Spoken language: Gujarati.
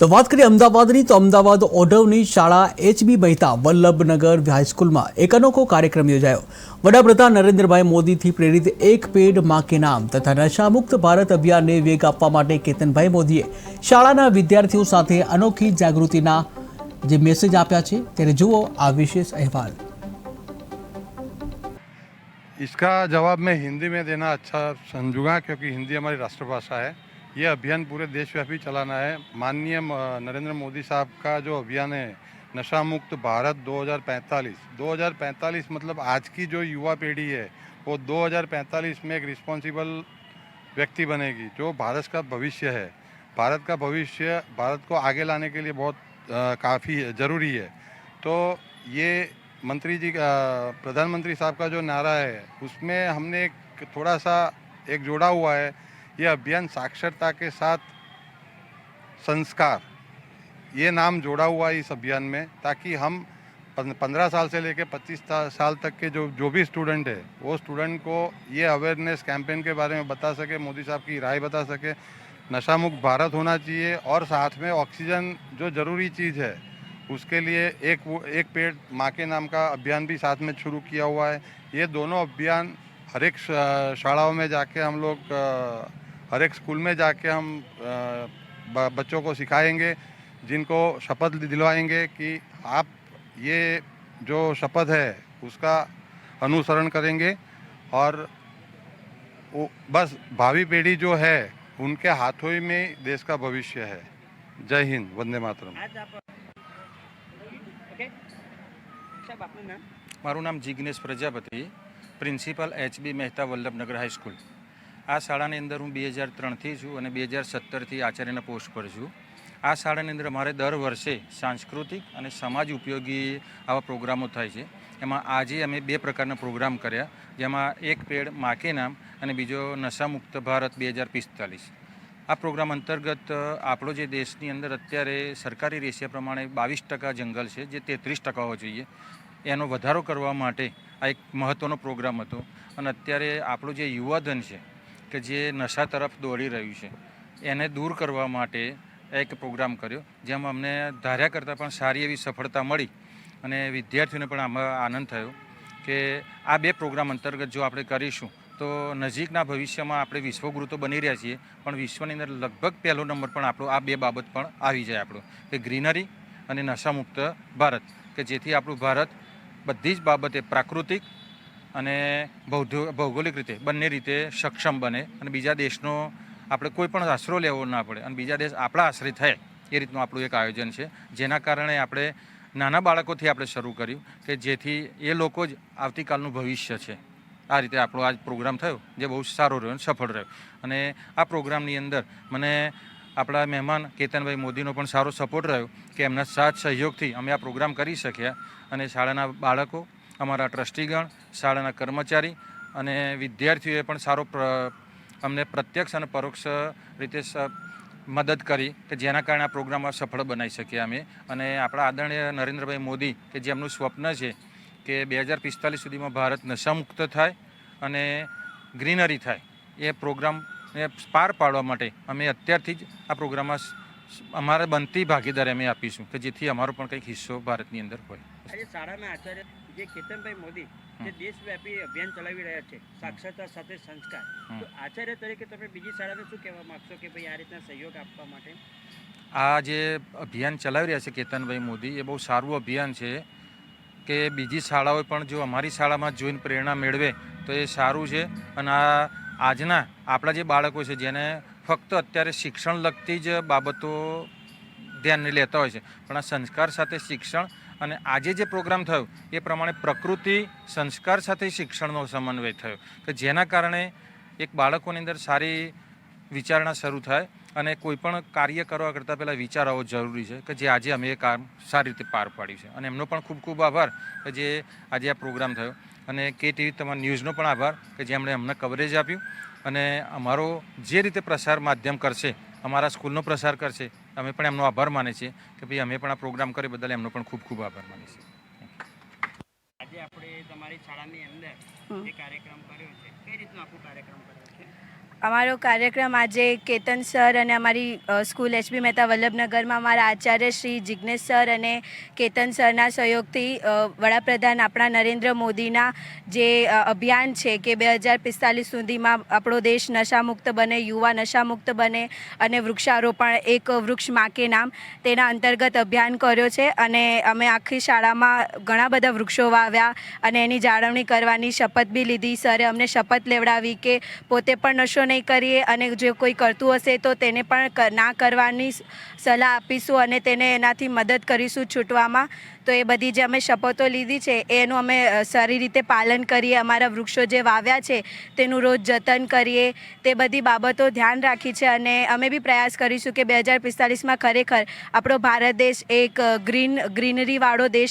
તો વાત કરીએ અમદાવાદની તો અમદાવાદ ઓઢવની શાળા એચબી મહેતા વલ્લભનગર હાઈસ્કૂલમાં એક અનોખો કાર્યક્રમ યોજાયો વડાપ્રધાન નરેન્દ્રભાઈ મોદીથી પ્રેરિત એક પેડ માં કે નામ તથા નશામુક્ત ભારત અભિયાનને વેગ આપવા માટે કેતનભાઈ મોદીએ શાળાના વિદ્યાર્થીઓ સાથે અનોખી જાગૃતિના જે મેસેજ આપ્યા છે તેને જુઓ આ વિશેષ અહેવાલ इसका जवाब मैं हिंदी में देना अच्छा समझूंगा क्योंकि हिंदी हमारी राष्ट्रभाषा है ये अभियान पूरे देशव्यापी चलाना है। माननीय नरेंद्र मोदी साहब का जो अभियान है नशा मुक्त भारत 2045 2045 मतलब आज की जो युवा पीढ़ी है, वो 2045 में एक रिस्पॉन्सिबल व्यक्ति बनेगी, जो भारत का भविष्य है। भारत का भविष्य, भारत को आगे लाने के लिए बहुत काफ़ी ज़रूरी है। तो ये मंत्री जी का प्रधानमंत्री साहब का जो नारा है, उसमें हमने एक थोड़ा सा एक जोड़ा हुआ है ये अभियान साक्षरता के साथ संस्कार, ये नाम जोड़ा हुआ है इस अभियान में, ताकि हम पंद्रह साल से लेकर पच्चीस साल तक के जो जो भी स्टूडेंट है, वो स्टूडेंट को ये अवेयरनेस कैंपेन के बारे में बता सके, मोदी साहब की राय बता सके। नशा मुक्त भारत होना चाहिए और साथ में ऑक्सीजन जो ज़रूरी चीज़ है, उसके लिए एक वो, एक पेड़ माँ के नाम का अभियान भी साथ में शुरू किया हुआ है। ये दोनों अभियान हर एक शालाओं में जाके हम लोग हर एक स्कूल में जाके हम बच्चों को सिखाएँगे जिनको शपथ दिलवाएँगे कि आप ये जो शपथ है उसका अनुसरण करेंगे और बस भावी पीढ़ी जो है उनके हाथों में देश का भविष्य है। जय हिंद वंदे मातरम। मारू नाम Jignesh Prajapati principal H B Mehta Vallabh Nagar high school. આ શાળાની અંદર હું બે હજાર ત્રણથી છું અને બે હજાર સત્તરથી આચાર્યના પોસ્ટ પર છું. આ શાળાની અંદર અમારે દર વર્ષે સાંસ્કૃતિક અને સમાજ ઉપયોગી આવા પ્રોગ્રામો થાય છે. એમાં આજે અમે બે પ્રકારના પ્રોગ્રામ કર્યા, જેમાં એક પેડ માકે નામ અને બીજો નશામુક્ત ભારત બે હજાર પિસ્તાલીસ. આ પ્રોગ્રામ અંતર્ગત આપણો જે દેશની અંદર અત્યારે સરકારી રેશિયા પ્રમાણે બાવીસ ટકા જંગલ છે, જે તેત્રીસ ટકા હોવા જોઈએ. એનો વધારો કરવા માટે આ એક મહત્ત્વનો પ્રોગ્રામ હતો. અને અત્યારે આપણું જે યુવાધન છે કે જે નશા તરફ દોડી રહ્યું છે, એને દૂર કરવા માટે એક પ્રોગ્રામ કર્યો, જેમાં અમને ધાર્યા કરતાં પણ સારી એવી સફળતા મળી અને વિદ્યાર્થીઓને પણ આમાં આનંદ થયો કે આ બે પ્રોગ્રામ અંતર્ગત જો આપણે કરીશું, તો નજીકના ભવિષ્યમાં આપણે વિશ્વગુરુ તો બની રહ્યા છીએ, પણ વિશ્વની અંદર લગભગ પહેલો નંબર પણ આપણો આ બે બાબત પણ આવી જાય આપણો, કે ગ્રીનરી અને નશામુક્ત ભારત, કે જેથી આપણું ભારત બધી જ બાબતે પ્રાકૃતિક અને બૌદ્ધ, ભૌગોલિક રીતે બંને રીતે સક્ષમ બને અને બીજા દેશનો આપણે કોઈ પણ આશરો લેવો ના પડે અને બીજા દેશ આપણા આશરે થાય એ રીતનું આપણું એક આયોજન છે. જેના કારણે આપણે નાના બાળકોથી આપણે શરૂ કર્યું કે જેથી એ લોકો જ આવતીકાલનું ભવિષ્ય છે. આ રીતે આપણો આજ પ્રોગ્રામ થયો, જે બહુ સારો રહ્યો અને સફળ રહ્યો. અને આ પ્રોગ્રામની અંદર મને આપણા મહેમાન કેતનભાઈ મોદીનો પણ સારો સપોર્ટ રહ્યો કે એમના સાથ સહયોગથી અમે આ પ્રોગ્રામ કરી શક્યા અને શાળાના બાળકો અમારા ટ્રસ્ટીગણ, શાળાના કર્મચારી અને વિદ્યાર્થીઓએ પણ સારો અમને પ્રત્યક્ષ અને પરોક્ષ રીતે મદદ કરી કે જેના કારણે આ પ્રોગ્રામમાં સફળ બનાવી શકીએ અમે. અને આપણા આદરણીય નરેન્દ્રભાઈ મોદી, કે જેમનું સ્વપ્ન છે કે બે હજાર પિસ્તાલીસ સુધીમાં ભારત નશામુક્ત થાય અને ગ્રીનરી થાય, એ પ્રોગ્રામને પાર પાડવા માટે અમે અત્યારથી જ આ પ્રોગ્રામમાં અમારે બનતી ભાગીદારી અમે આપીશું કે જેથી અમારો પણ કંઈક હિસ્સો ભારતની અંદર હોય. આજે શાળાના આચાર્ય જે કેતનભાઈ મોદી જે દેશવ્યાપી અભિયાન ચલાવી રહ્યા છે સાક્ષરતા સાથે સંસ્કાર. તો આચાર્ય તરીકે તમે બીજી શાળાને શું કહેવા માંગશો કે ભાઈ આ રીતના સહયોગ આપવા માટે? આ જે અભિયાન ચલાવી રહ્યા છે કેતનભાઈ મોદી એ બહુ સારું અભિયાન છે કે બીજી શાળાઓ પણ જો અમારી શાળામાં જોઈને પ્રેરણા મેળવે તો એ સારું છે. અને આ આજના આપણા જે બાળકો છે જેને ફક્ત અત્યારે શિક્ષણ લગતી જ બાબતો ધ્યાનને લેતા હોય છે. પણ આ સંસ્કાર સાથે શિક્ષણ અને આજે જે પ્રોગ્રામ થયો, એ પ્રમાણે પ્રકૃતિ સંસ્કાર સાથે શિક્ષણનો સમન્વય થયો. કે જેના કારણે એક બાળકોની અંદર સારી વિચારણા શરૂ થાય અને કોઈ પણ કાર્ય કરવા કરતાં પહેલાં વિચાર આવવો જરૂરી છે કે જે આજે અમે એ કામ સારી રીતે પાર પાડ્યું છે. અને એમનો પણ ખૂબ ખૂબ આભાર કે જે આજે આ પ્રોગ્રામ થયો. અને કે ટીવી તમારા ન્યૂઝનો પણ આભાર કે જેમણે અમને કવરેજ આપ્યું. અને અમારો જે રીતે પ્રસાર માધ્યમ કરશે અમારા સ્કૂલનો પ્રસાર કરશે અમે પણ એમનો આભાર માને છીએ કે ભાઈ અમે પણ આ પ્રોગ્રામ કરી બદલ એમનો પણ ખૂબ ખૂબ આભાર માને છીએ. આજે આપણે તમારી શાળાની અંદર જે કાર્યક્રમ કર્યો છે કઈ રીતનો આખો કાર્યક્રમ કર્યો? અમારો કાર્યક્રમ આજે કેતન સર અને અમારી સ્કૂલ એચબી મહેતા વલ્લભનગરમાં અમારા આચાર્ય શ્રી જિજ્ઞેશ સર અને કેતન સરના સહયોગથી વડાપ્રધાન આપણા નરેન્દ્ર મોદીના જે અભિયાન છે કે બે હજાર પિસ્તાલીસ સુધીમાં આપણો દેશ નશામુક્ત બને, યુવા નશામુક્ત બને અને વૃક્ષારોપણ એક વૃક્ષ માકે નામ તેના અંતર્ગત અભિયાન કર્યો છે અને અમે આખી શાળામાં ઘણા બધા વૃક્ષો વાવ્યા અને એની જાળવણી કરવાની શપથ બી લીધી. સરે અમને શપથ લેવડાવી કે પોતે પણ નશો નહીં કરીએ અને જો કોઈ કરતું હશે તો તેને પણ ના કરવાની સલાહ આપીશું અને તેને એનાથી મદદ કરીશું છૂટવામાં. તો એ બધી જે અમે શપથો લીધી છે, એનું અમે સારી રીતે પાલન કરીએ. અમારા વૃક્ષો જે વાવ્યા છે, તેનું રોજ જતન કરીએ. તે બધી બાબતો ધ્યાન રાખી છે અને અમે બી પ્રયાસ કરીશું કે બે હજાર પિસ્તાલીસમાં ખરેખર આપણો ભારત દેશ એક ગ્રીન ગ્રીનરીવાળો દેશ